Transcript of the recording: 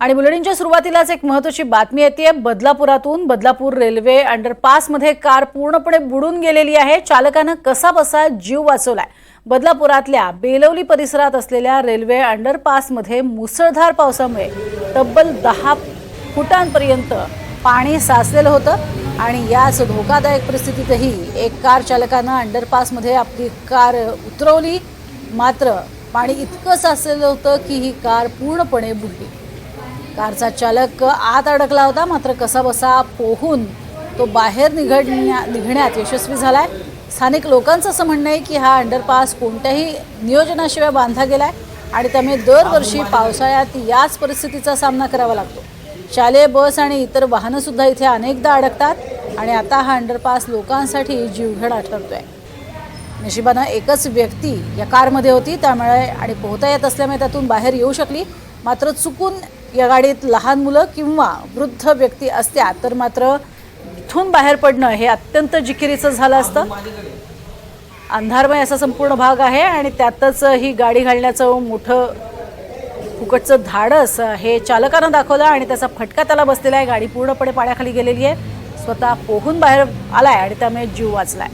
आणि बुलेटिनच्या सुरुवातीलाच एक महत्वाची बातमी येते. बदलापुरातून बदलापूर रेल्वे अंडरपासमध्ये कार पूर्णपणे बुडून गेलेली आहे. चालकानं कसा बसा जीव वाचवलाय. बदलापुरातल्या बेलवली परिसरात असलेल्या रेल्वे अंडरपासमध्ये मुसळधार पावसामुळे तब्बल दहा फुटांपर्यंत पाणी साचलेलं होतं आणि याच धोकादायक परिस्थितीतही एक कार चालकानं अंडरपासमध्ये आपली कार उतरवली. मात्र पाणी इतकं साचलेलं होतं की ही कार पूर्णपणे बुडली. कारचा चालक आत अडकला होता मात्र कसाबसा पोहून तो बाहेर निघडण्या निघण्यात यशस्वी झालाय. स्थानिक लोकांचं असं म्हणणं आहे की हा अंडरपास कोणत्याही नियोजनाशिवाय बांधला गेलाय आणि त्यामुळे दरवर्षी पावसाळ्यात याच परिस्थितीचा सामना करावा लागतो. शालेय बस आणि इतर वाहनं सुद्धा इथे अनेकदा अडकतात आणि आता हा अंडरपास लोकांसाठी जीवघेडा ठरतोय. नशिबानं एकच व्यक्ती या कारमध्ये होती त्यामुळे आणि पोहता येत असल्यामुळे त्यातून बाहेर येऊ शकली. मात्र चुकून या गाडीत लहान मुलं किंवा वृद्ध व्यक्ती असत्या तर मात्र इथून बाहेर पडणं हे अत्यंत जिकिरीचं झालं असतं. अंधारमय असा संपूर्ण भाग आहे आणि त्यातच ही गाडी घालण्याचं मोठं फुकटचं धाडस हे चालकानं दाखवलं आणि त्याचा फटका त्याला बसलेला आहे. गाडी पूर्णपणे पाण्याखाली गेलेली आहे. स्वतः पोहून बाहेर आलाय आणि त्यामुळे जीव वाचलाय.